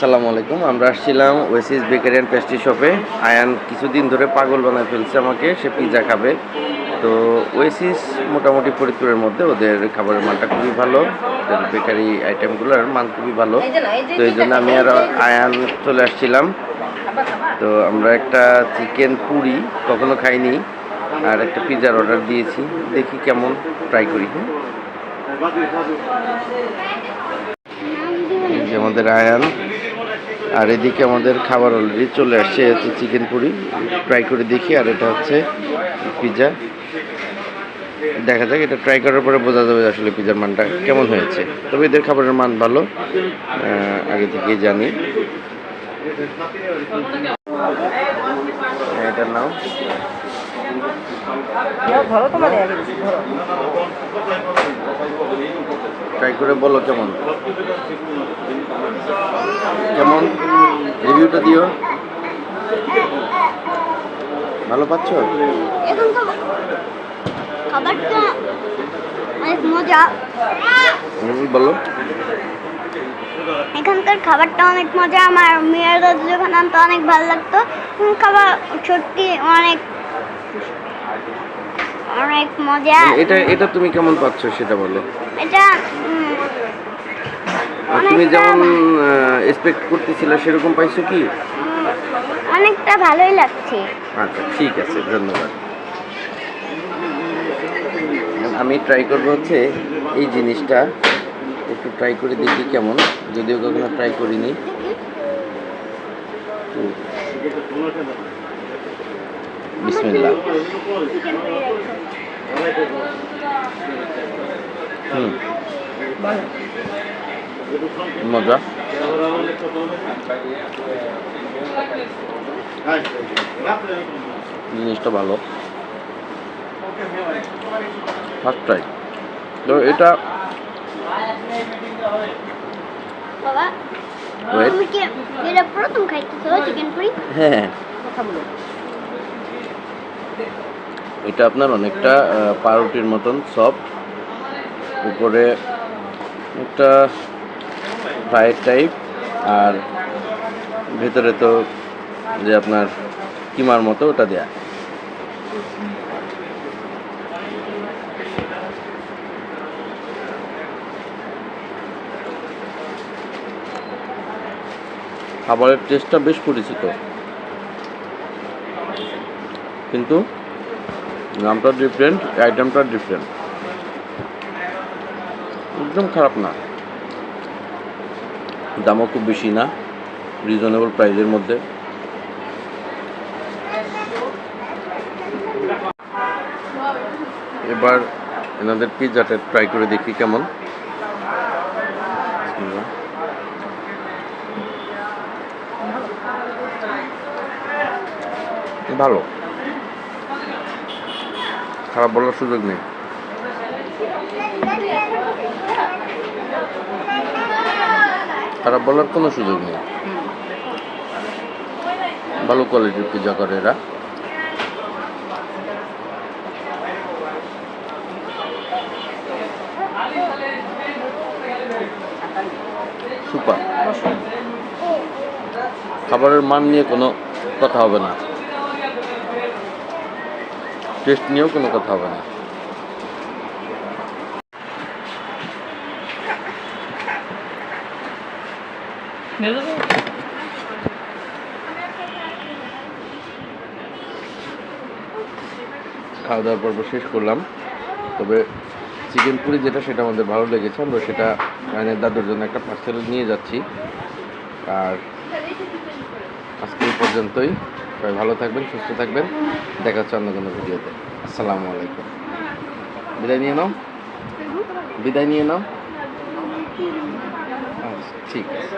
আসসালামু আলাইকুম আমরা আসছিলাম ওয়েসিস বেকারি অ্যান্ড পেস্ট্রি শপে আয়ান কিছুদিন ধরে পাগল বানায় ফেলছে আমাকে সে পিৎজা খাবে। তো ওয়েসিস মোটামুটি ফরিদপুরের মধ্যে ওদের খাবারের মানটা খুবই ভালো ওদের বেকারি আইটেমগুলোর মান খুবই ভালো। তো এই জন্য আমি আর আয়ান চলে আসছিলাম। তো আমরা একটা চিকেন পুরি কখনো খাইনি আর একটা পিৎজার অর্ডার দিয়েছি। দেখি কেমন ট্রাই করি হ্যাঁ যে আমাদের আয়ান। আর এদিকে আমাদের খাবার অলরেডি চলে আসছে হচ্ছে চিকেন পুরি। ট্রাই করে দেখি, আর এটা হচ্ছে পিৎজা দেখা যাক, এটা ট্রাই করার পরে বোঝা যাবে আসলে পিৎজার মানটা কেমন হয়েছে। তবে এদের খাবারের মান ভালো আগে থেকেই জানি। এটার নাম? ট্রাই করে বলো কেমন? রিভিউটা দিও। ভালো পাচ্ছ? এখন তো খাবারটা অনেক মজা। বলো। এখানকার খাবারটা অনেক মজা। আমার মেয়ের দাদু যখন আনতো অনেক ভালো লাগতো। খাবার সত্যি অনেক অনেক মজা। এটা এটা তুমি কেমন পাচ্ছ সেটা বলো। এটা তুমি যেমন এক্সপেক্ট করতেছিলে সেরকম পাইছো কি? অনেকটা ভালোই লাগছে। আচ্ছা ঠিক আছে ধন্যবাদ। আমি ট্রাই করব হচ্ছে এই জিনিসটা। একটু ট্রাই করে দেখি কেমন। যদিও কখনো ট্রাই করিনি। বিসমিল্লাহ। হুম। মজা। জিনিসটা ভালো। ফার্স্ট ট্রাই তো এটা হ্যাঁ। এটা আপনার অনেকটা পাউরুটির মতন সফট উপরে একটা ফ্রাইড টাইপ আর ভেতরে তো যে আপনার কিমার মতো, ওটা দেয়া। খাবারের টেস্টটা বেশ পরিচিত। কিন্তু নামটা ডিফারেন্ট আইটেমটা ডিফারেন্ট একদম খারাপ না। দামও খুব বেশি না রিজনেবল প্রাইসের মধ্যে। এবার এনাদের পিৎজাটা ট্রাই করে দেখি কেমন। ভালো। খারাপ বলার সুযোগ নেই। খারাপ বলার কোনো সুযোগ নেই। ভালো কোয়ালিটির পূজা করে এরা। সুপার। খাবারের মান নিয়ে কোনো কথা হবে না। টেস্ট নিয়েও কোনো কথা হবে না। খাওয়া দাওয়ার পর্ব শেষ করলাম। তবে চিকেন পুরি যেটা সেটা আমাদের ভালো লেগেছে। আমরা সেটা আয়নের দাদুর জন্য একটা পার্সেল নিয়ে যাচ্ছি। আর আজকে পর্যন্তই। সবাই ভালো থাকবেন, সুস্থ থাকবেন। দেখা হচ্ছে অন্য কোনো ভিডিওতে। আসসালামু আলাইকুম। বিদায় নিয়ে নাও। বিদায় নিয়ে নাও। আচ্ছা ঠিক আছে